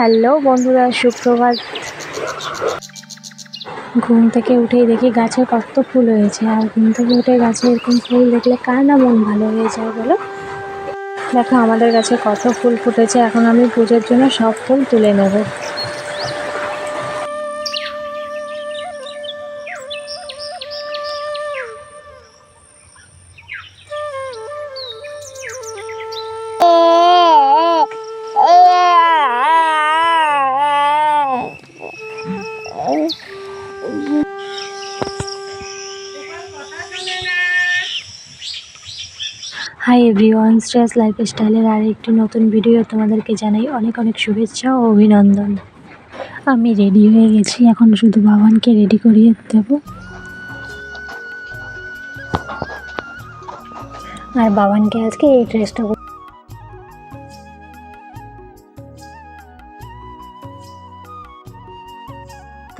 Hello বন্ধুরা, সুপ্রভাত। ঘুম থেকে উঠেই দেখি গাছে কত ফুল হয়েছে। আর ঘুম থেকে উঠে গাছে এরকম ফুল দেখলে কার না মন ভালো হয়ে যায় বলো? দেখো, আমাদের গাছে কত ফুল ফুটেছে। এখন আমি পুজোর জন্য সব ফুল তুলে নেব। হাই এভরিওয়ান স্ট্রেস লাইফ লাইফস্টাইলের আর একটি নতুন ভিডিও তোমাদেরকে জানাই অনেক অনেক শুভেচ্ছা ও অভিনন্দন। আমি রেডি হয়ে গেছি, এখন শুধু বাবানকে রেডি করিয়ে দেব। আর বাবানকে আজকে এই ড্রেসটা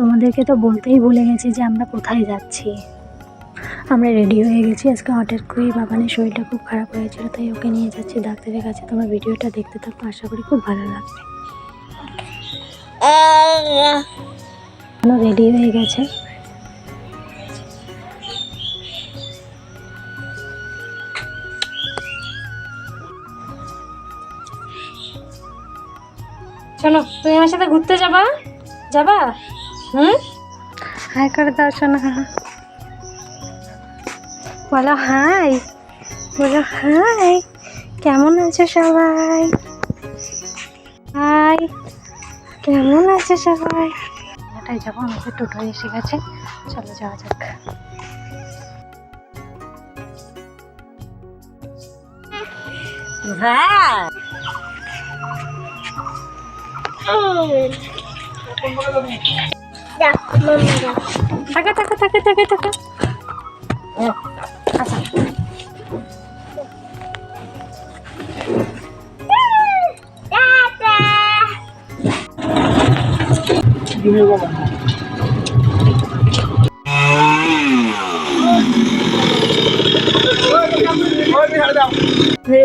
তোমাদেরকে তো বলতেই ভুলে গেছি যে আমরা কোথায় যাচ্ছি। আমরা রেডি হয়ে গেছি। আজকে হঠাৎ করেই বাবানের শরীরটা খুব খারাপ হয়েছিল, তাই ওকে নিয়ে যাচ্ছি ডাক্তারের কাছে। তোমার ভিডিওটা দেখতে থাকো, আশা করি খুব ভালো লাগবে। রেডি হয়ে গেছে। শোনো, তুমি আমার সাথে ঘুরতে যাবা? যাবা? হুম? হাই করে দাও শোনা। বলো হাই। বলো হাই। কেমন আছো সবাই? হাই। কেমন আছে সবাই? এটাই যাব আমাদের টোটো এসে গেছে চলো যাওয়া যাক। হ্যাঁ থাকে থাকে থাকে থাকে থাকে। আচ্ছা।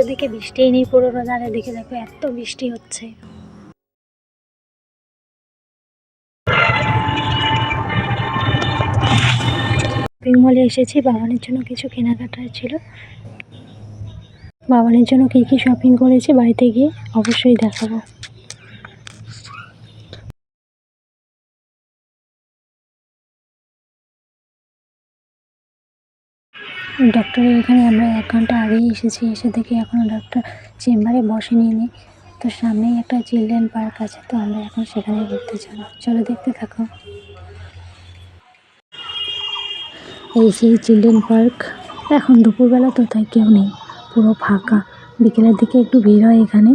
এদিকে বৃষ্টিই নেই পুরো রোদ আর এদিকে দেখো এত বৃষ্টি হচ্ছে। শপিং মলে এসেছি, বাবানের জন্য কিছু কেনাকাটা ছিল। বাবানের জন্য কী কী শপিং করেছি বাড়িতে গিয়ে অবশ্যই দেখাবো। ডক্টরের এখানে আমরা এক ঘণ্টা আগেই এসেছি, এসে দেখি এখনও ডক্টর চেম্বারে বসেনি নি তো সামনেই একটা চিলড্রেন পার্ক আছে, তো আমরা এখন সেখানে ঘুরতে যাব। চলো দেখতে থাকো। এই সেই চিলড্রেন পার্ক। এখন দুপুরবেলা তো তাই কেউ নেই, পুরো ফাঁকা। বিকেলের দিকে একটু ভিড় হয় এখানে।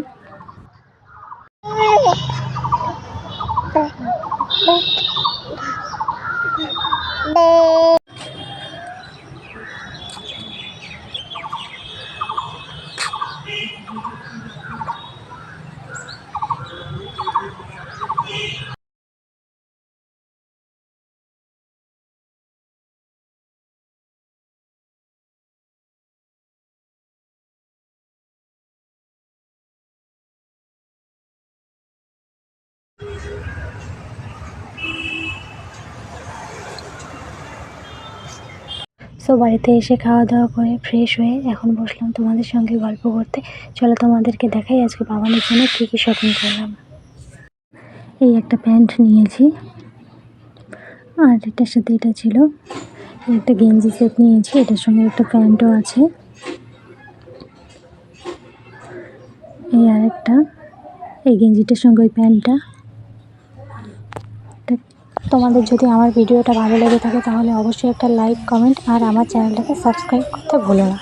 সো বাড়িতে এসে খাওয়া দাওয়া করে ফ্রেশ হয়ে এখন বসলাম তোমাদের সঙ্গে গল্প করতে। চলো তোমাদেরকে দেখাই আজকে বাবানের জন্য কী কী শপিং করলাম। এই একটা প্যান্ট নিয়েছি। আর এটার সাথে এটা ছিল একটা গেঞ্জি সেট নিয়েছি, এটার সঙ্গে একটা প্যান্টও আছে। এই আরেকটা, এই গেঞ্জিটার সঙ্গে ওই প্যান্টটা তা- তোমাদের যদি আমার ভিডিওটা ভালো লেগে থাকে তাহলে অবশ্যই একটা লাইক কমেন্ট আর আমার চ্যানেলটাকে সাবস্ক্রাইব করতে ভুলো না।